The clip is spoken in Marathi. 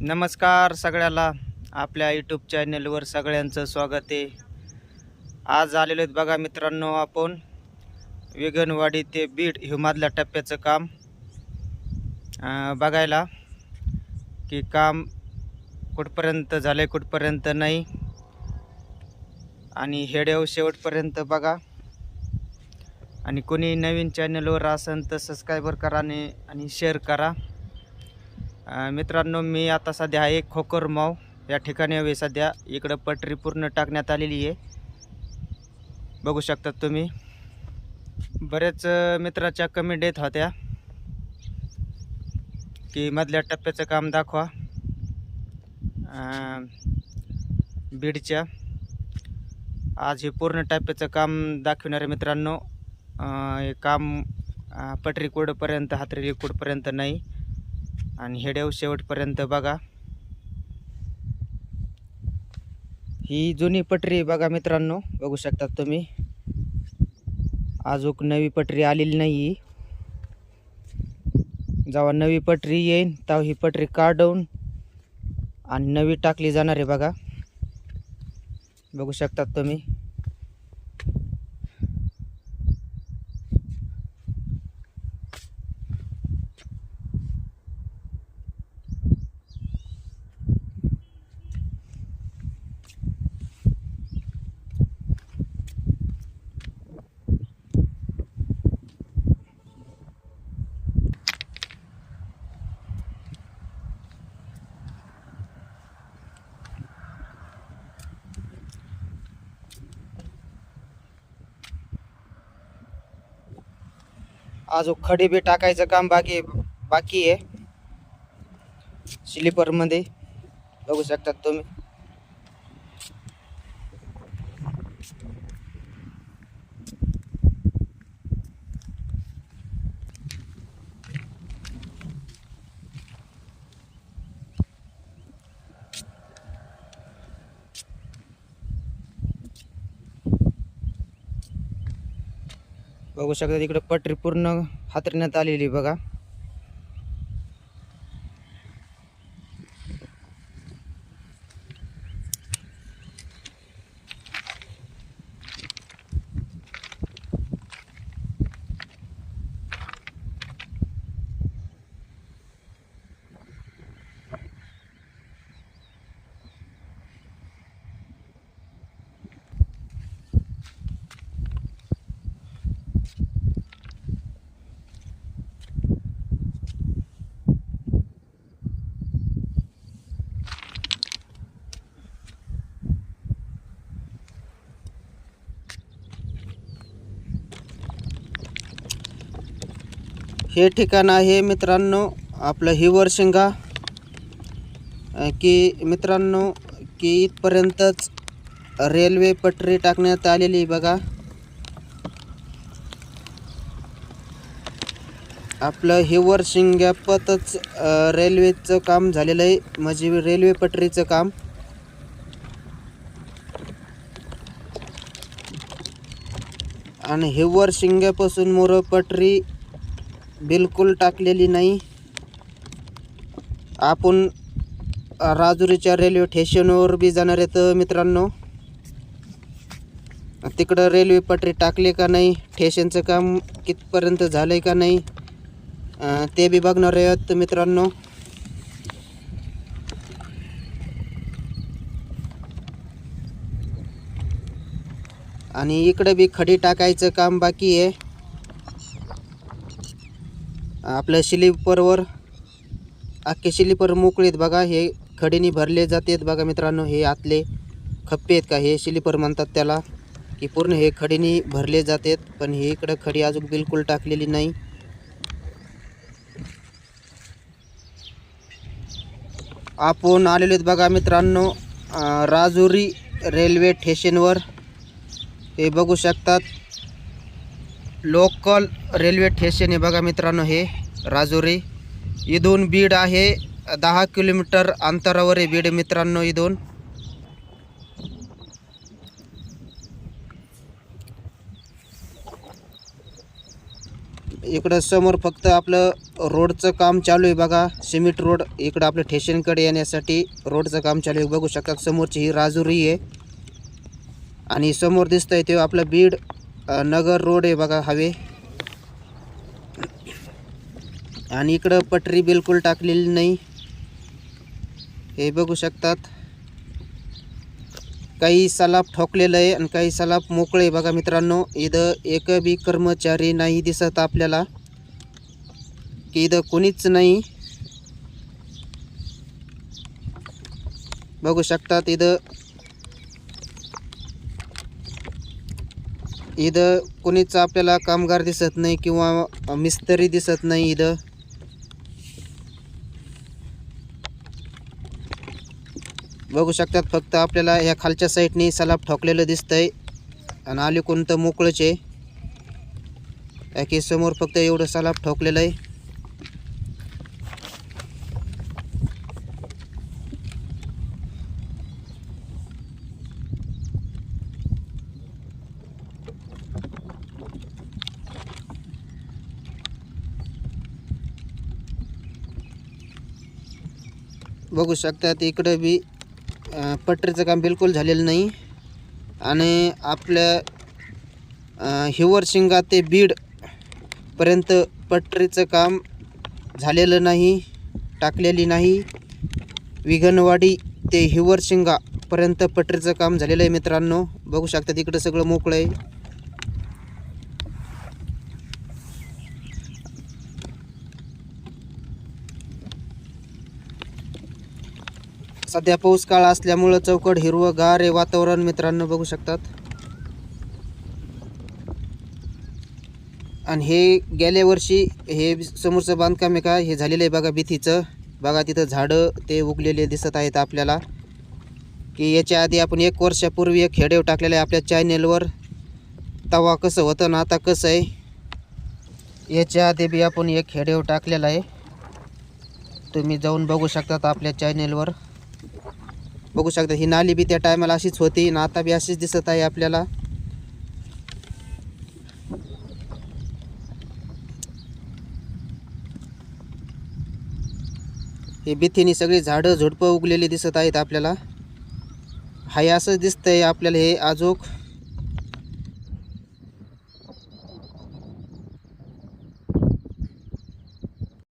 नमस्कार सगळ्याला. आपल्या यूट्यूब चॅनलवर सगळ्यांचं स्वागत आहे. आज आलेलो आहेत बघा मित्रांनो आपण. वेगनवाडी ते बीड हिमादल्या टप्प्याचं काम. बघायला की काम कुठपर्यंत झालं आहे कुठपर्यंत नाही. आणि हेडेव शेवटपर्यंत बघा. आणि कोणी नवीन चॅनलवर असेल तर सबस्क्रायबर करा आणि आणि शेअर करा. मित्रांनो मी आता सध्या आहे खोकरमाव या ठिकाणी हवे सध्या इकडं पटरी पूर्ण टाकण्यात आलेली आहे. बघू शकतात तुम्ही. बरेच मित्राच्या कमेंट येत होत्या की मधल्या टप्प्याचं काम दाखवा. बीडच्या. आज हे पूर्ण टप्प्याचं काम दाखवणार मित्रांनो. हे काम पटरी कोडपर्यंत हातरेली कोडपर्यंत नाही. आणि हेडेव शेवटपर्यंत बघा. ही जुनी पटरी बघा मित्रांनो बघू शकतात तुम्ही. अजून नवी पटरी आलेली नाही जेव्हा नवी पटरी येईन तेव्हा ही पटरी काढून आणि नवी टाकली जाणार आहे बघा. बघू शकतात तुम्ही. अजून खडी बी टाकायचं काम बाकी बाकी आहे. स्लीपरमध्ये बघू शकतात तुम्ही. बघू शकता तिकडे पटरी पूर्ण हातरण्यात आलेली आहे बघा. हे ठिकाण आहे मित्रांनो आपलं हिवरशिंगा की मित्रांनो की इथपर्यंतच रेल्वे पटरी टाकण्यात आलेली आहे बघा. आपलं हिवर शिंग्यापतच रेल्वेचं काम झालेलं आहे. म्हणजे रेल्वे पटरीचं काम. आणि हिवर शिंग्यापासून मोर पटरी बिलकुल टाकलेली नाही. आपण अ, राजुरीच्या रेल्वे स्टेशनवर बी जाणार आहेत मित्रांनो. तिकडं रेल्वे पटरी टाकली का नाही स्टेशनचं काम कितपर्यंत झालं आहे का नाही ते बी बघणार आहेत मित्रांनो. आणि इकडं बी खडी टाकायचं काम बाकी आहे. आपल्या स्लीपरवर अख्खे स्लीपर मोकळेत बघा. हे खडीने भरले जातात बघा मित्रांनो. हे आतले खप्पे आहेत का? हे स्लीपर म्हणतात त्याला की पूर्ण हे खडीने भरले जातात पण हे इकडं खडी अजून बिलकुल टाकलेली नाही. आपण आलेलो आहेत बघा मित्रांनो राजुरी रेल्वे स्टेशनवर. हे बघू शकतात. लोकल रेल्वे स्टेशन आहे बघा मित्रांनो हे. राजुरी. इथून बीड आहे. दहा किलोमीटर अंतरावर आहे बीड मित्रांनो इथून इकडं समोर फक्त आपलं रोडचं काम चालू आहे बघा. सिमेंट रोड इकडं आपलं ठेशनकडे येण्यासाठी रोडचं काम चालू आहे. बघू शकता समोरची ही राजुरी आहे. आणि समोर दिसतंय ते आपलं बीड नगर रोड आहे बघा हवे. आणि इकडं पटरी बिलकुल टाकलेली नाही. हे बघू शकतात. काही सलाब ठोकलेलं आहे आणि काही सलाब मोकळे आहे बघा मित्रांनो. इथं एक बी कर्मचारी नाही दिसत आपल्याला. की इथं कोणीच नाही. बघू शकतात इथं. इथं कोणीच आपल्याला कामगार दिसत नाही किंवा मिस्त्री दिसत नाही इथं. बघू शकतात फक्त आपल्याला या खालच्या साईडने सलाब ठोकलेलं दिसतंय. आणि आली कोणतं मोकळंच आहे. या समोर फक्त एवढं सलाब ठोकलेलं आहे. बघू शकतात इकडं बी पटरीचं काम बिलकुल झालेलं नाही. आणि आपल्या हिवरशिंगा ते बीडपर्यंत पटरीचं काम झालेलं नाही टाकलेली नाही. विघनवाडी ते हिवरशिंगापर्यंत पटरीचं काम झालेलं आहे मित्रांनो. बघू शकता तिकडं सगळं मोकळं आहे. सध्या पाऊस काळ असल्यामुळं चौकड हिरवं गार हे वातावरण मित्रांनो बघू शकतात. आणि हे गेल्या वर्षी हे समोरचं बांधकाम आहे का? हे झालेलं आहे बघा भीतीचं. बघा तिथं झाडं ते उगलेले दिसत आहेत आपल्याला. की याच्या आधी आपण एक वर्षापूर्वी एक खेडेव टाकलेलं आहे आपल्या चॅनेलवर तवा कसं होतं ना आता कसं आहे? याच्या आधी बी आपण एक खेडेव टाकलेला आहे. तुम्ही जाऊन बघू शकतात आपल्या चॅनेलवर बघू शकता ही नाली बी त्या टायमाला अशीच होती ना आता बी अशीच दिसत आहे आपल्याला. हे भीतीने सगळी झाडं झुडपं उगलेली दिसत आहेत आपल्याला. हाय असं दिसतंय आपल्याला हे आजोक.